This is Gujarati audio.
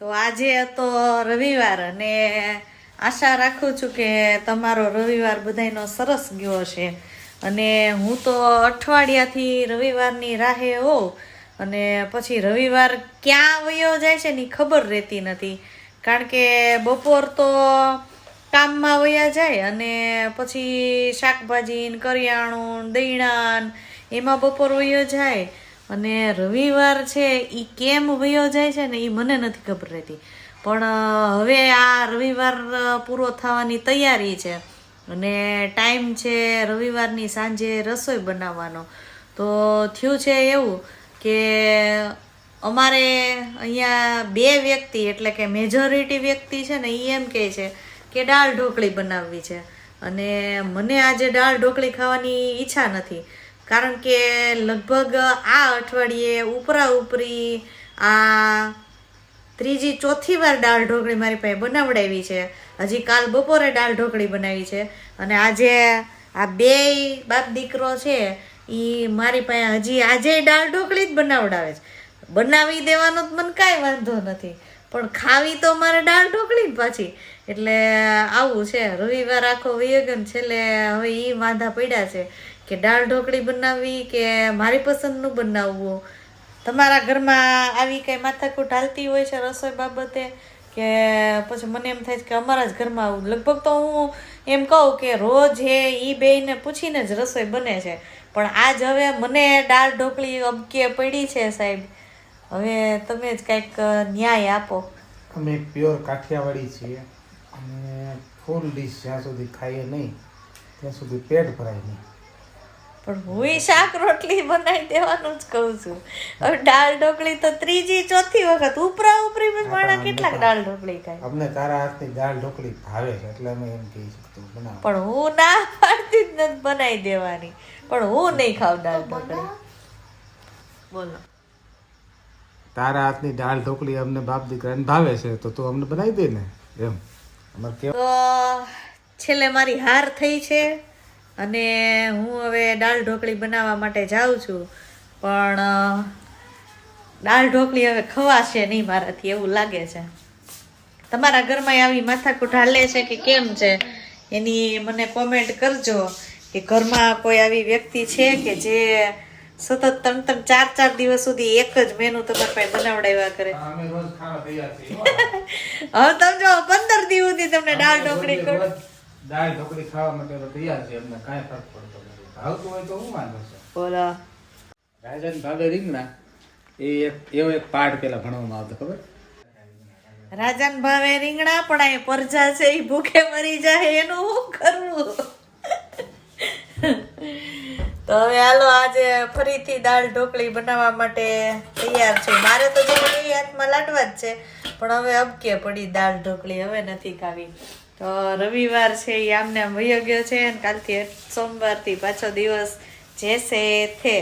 તો આજે હતો રવિવાર અને આશા રાખું છું કે તમારો રવિવાર બધાયનો સરસ ગયો છે અને હું તો અઠવાડિયાથી રવિવારની રાહે હોઉં. અને પછી રવિવાર ક્યાં વયો જાય છે ની ખબર રહેતી નથી. કારણ કે બપોર તો કામમાં વયા જાય અને પછી શાકભાજી કરિયાણું ને એમાં બપોર વયો જાય. અને રવિવાર છે એ કેમ વયો જાય છે ને એ મને નથી ખબર રહેતી. પણ હવે આ રવિવાર પૂરો થવાની તૈયારી છે. અને ટાઈમ છે રવિવારની સાંજે રસોઈ બનાવવાનો. તો, થયું છે એવું કે અમારે અહીંયા બે વ્યક્તિ, એટલે કે મેજોરિટી વ્યક્તિ છે ને એ એમ કહે છે કે દાળ ઢોકળી બનાવવી છે. અને મને આજે દાળ ઢોકળી ખાવાની ઈચ્છા નથી. કારણ કે લગભગ આ અઠવાડિયે ઉપરા ઉપરી આ ત્રીજી ચોથી વાર દાળ ઢોકળી મારી પાસે બનાવડાવી છે. હજી કાલ બપોરે દાળ ઢોકળી બનાવી છે. અને આજે આ બે બાપ દીકરો છે એ મારી પાસે હજી આજે દાળ ઢોકળી જ બનાવડાવે છે. બનાવી દેવાનો તો મને કાંઈ વાંધો નથી, પણ ખાવી તો મારે દાળ ઢોકળી જ પાછી. એટલે આવું છે. રવિવાર આખો વિયગન છેલ્લે હવે એ વાંધા પડ્યા છે. કે દાળ ઢોકળી બનાવવી કે મારી પસંદનું બનાવવું? તમારા ઘરમાં આવી કંઈ માથાકૂટ હાલતી હોય છે રસોઈ બાબતે? કે પછી મને એમ થાય છે કે અમારા જ ઘરમાં આવું? લગભગ તો હું એમ કહું કે રોજ એ ઈ બેયને પૂછીને જ રસોઈ બને છે. પણ આજ હવે મને દાળ ઢોકળી અબકે પડી છે સાહેબ. હવે તમે જ કંઈક ન્યાય આપો. અમે પ્યોર કાઠિયાવાડી છીએ અને ફૂલ ડીશ જ્યાં સુધી ખાઈએ નહીં, ત્યાં સુધી પેટ ભરાય નહીં. પણ હું શાક રોટલી બનાવી દેવાનું જ કહું છું. હવે દાળ ઢોકળી તો ત્રીજી ચોથી વખત ઉપરા ઉપરી માણા કેટલાક દાળ ઢોકળી ખાય. અમને તારા હાથની દાળ ઢોકળી ભાવે છે એટલે અમે એમ કહી શકતું બનાવ. પણ હું ના પાડતી જ નથી બનાવી દેવાની. પણ હું નહીં ખાવ દાળ ઢોકળી. બોલો. તારા હાથની દાળ ઢોકળી અમને બાપ દીકરાને ભાવે છે તો તું અમને બનાવી દે ને એમ. અમારે કેવું? છેલ્લે મારી હાર થઈ છે. અને હું હવે દાળ ઢોકળી બનાવવા માટે જાઉં છું. પણ દાળ ઢોકળી હવે ખવાશે નહીં મારાથી એવું લાગે છે. તમારા ઘરમાં આવી માથાકૂટ હાલે છે કે કેમ છે? એની મને કોમેન્ટ કરજો કે ઘરમાં કોઈ આવી વ્યક્તિ છે કે જે સતત ત્રણ ત્રણ ચાર ચાર દિવસ સુધી એક જ મેનુ તમારા પાસે બનાવડાવ્યા કરે. હવે તમે જો પંદર દિવસ સુધી તમને દાળ ઢોકળી કરું દાળ ઢોકળી ખાવા માટે તો તૈયાર છે અમને કાંઈ ફરક પડતો નથી. ભાવતું હોય તો હું વાંધો છે. બોલો. રાજન ભાવે રીંગણા એ એક એવો એક પાઠ પેલા ભણવામાં આવતો ખબર? રાજન ભાવે રીંગણા પણ એ પરજા છે એ ભૂખે મરી જાય એનું શું કરવું? તો હવે હાલો આજે ફરીથી દાળ ઢોકળી બનાવવા માટે તૈયાર છે. મારે તો જો હાથમાં લાડવા જ છે પણ હવે અબકે પડી દાળ ઢોકળી હવે નથી ખાવી. તો રવિવાર છે એ આમને આમ વયો ગયો છે અને કાલથી સોમવારથી પાછો દિવસ જેસે થે